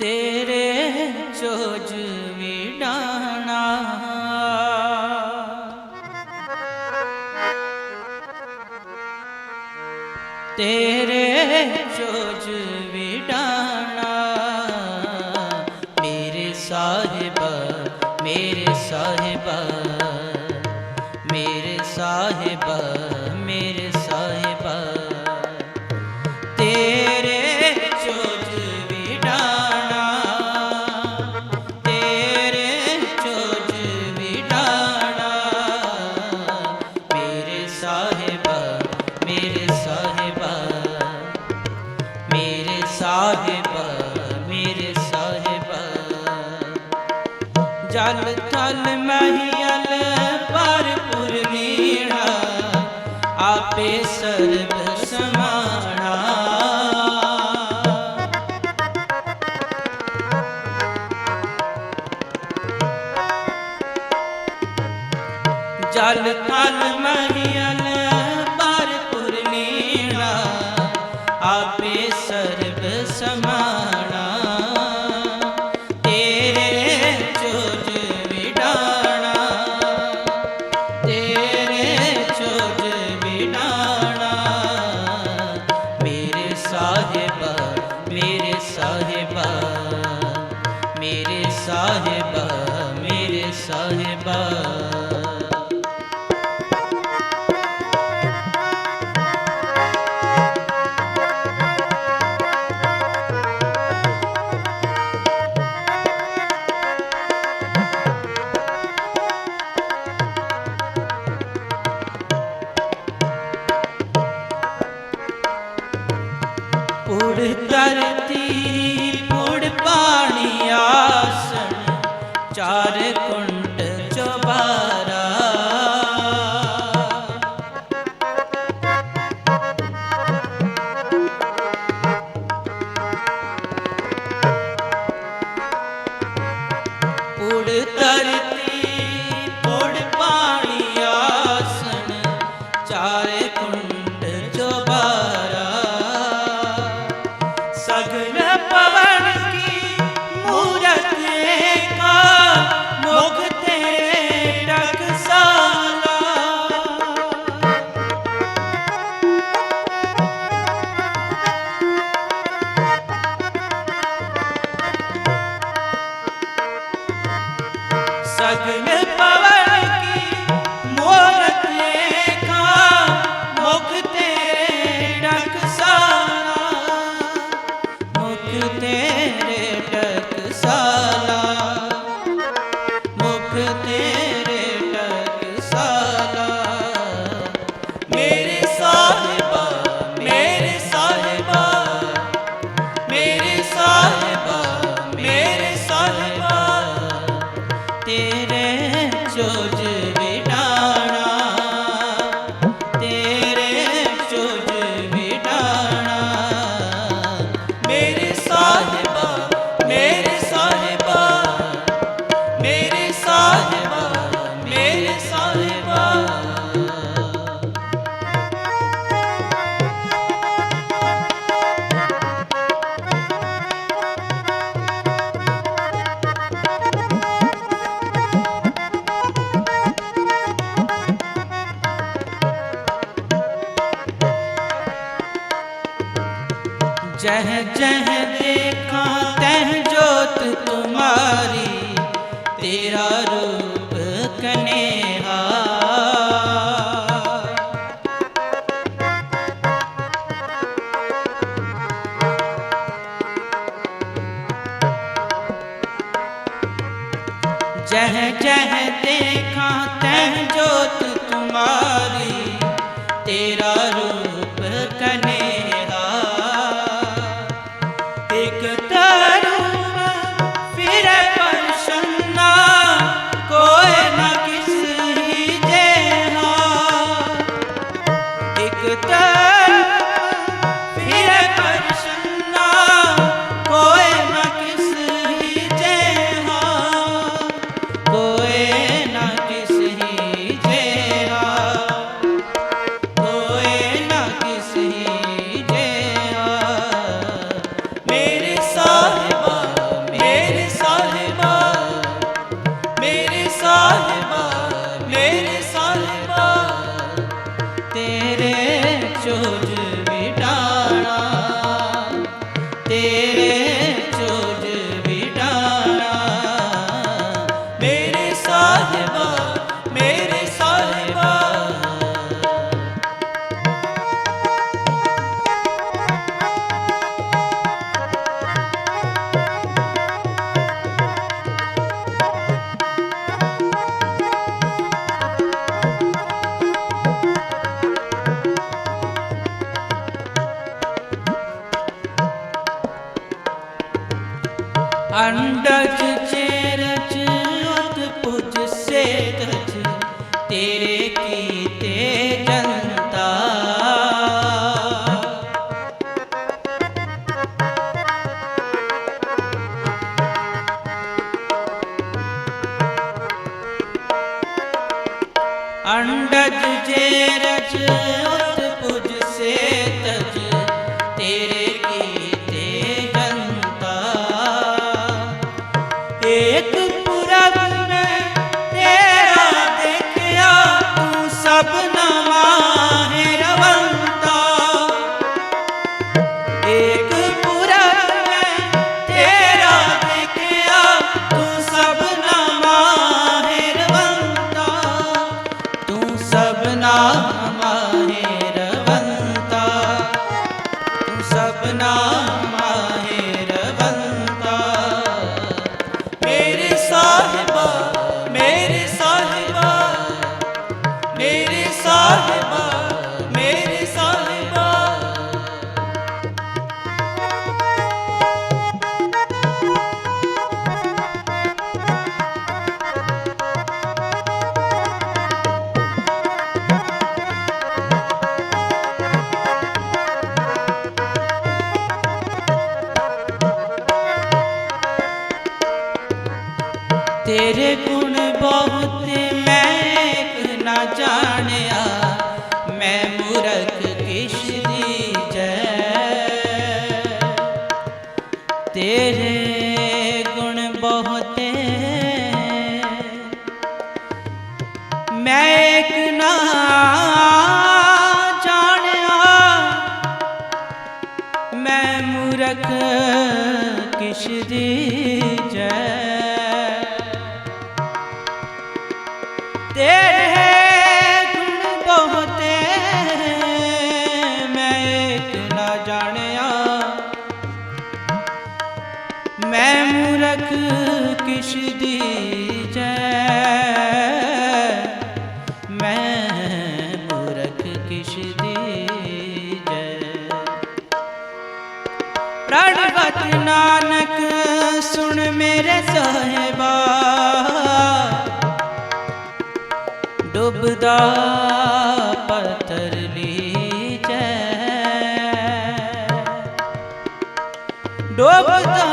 ਤੇਰੇ ਚੋਜ ਤੇਰੇ ਠਲ ਠਲ ਮਹੀਲ ਪਰਪੁਰ ਨੀਣਾ ਆਪੇ ਸਰਬ ਸਮਾਣਾ। ਜਲ ਪੁੜ ਧਰਤੀ ਪੁੜ ਪਾਣੀ ਆਸਣ ਚਾਰ जह जह देखा तह जोत तुम्हारी तेरा रूप कनेहा जह जह देखा तह जोत तुम्हारी देखता ਅੰਡਜ ਚੇਰਚ ਉਤ ਪੁਜ ਸੇਤਜ ਤੇਰੇ ਕੀਤੇ ਜਨਤਾ। ਅੰਡਜ ਚੇਰਚ Mama. ਜਗ ਕਿਸ਼ ਦੀ ਜੈ। ਤੇਰੇ ਗੁਣ ਬਹੁਤੇ ਮੈਂ ਇੱਕ ਨਾ ਜਾਣਿਆ। ਮੈਂ ਮੂਰਖ ਕਿਸ਼ ਦੀ ਜੈ। ਨਾਨਕ ਸੁਣ ਮੇਰੇ ਸਹਿਬਾ। ਡੁੱਬਦਾ ਪੱਥਰ ਲੀਚੈ ਡੁੱਬਦਾ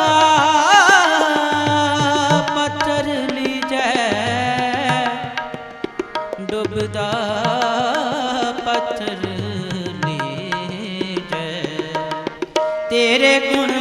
ਡੁੱਬਦਾ ਪੱਥਰ ਲੀਜੈ ਤੇਰੇ ਗੁਣ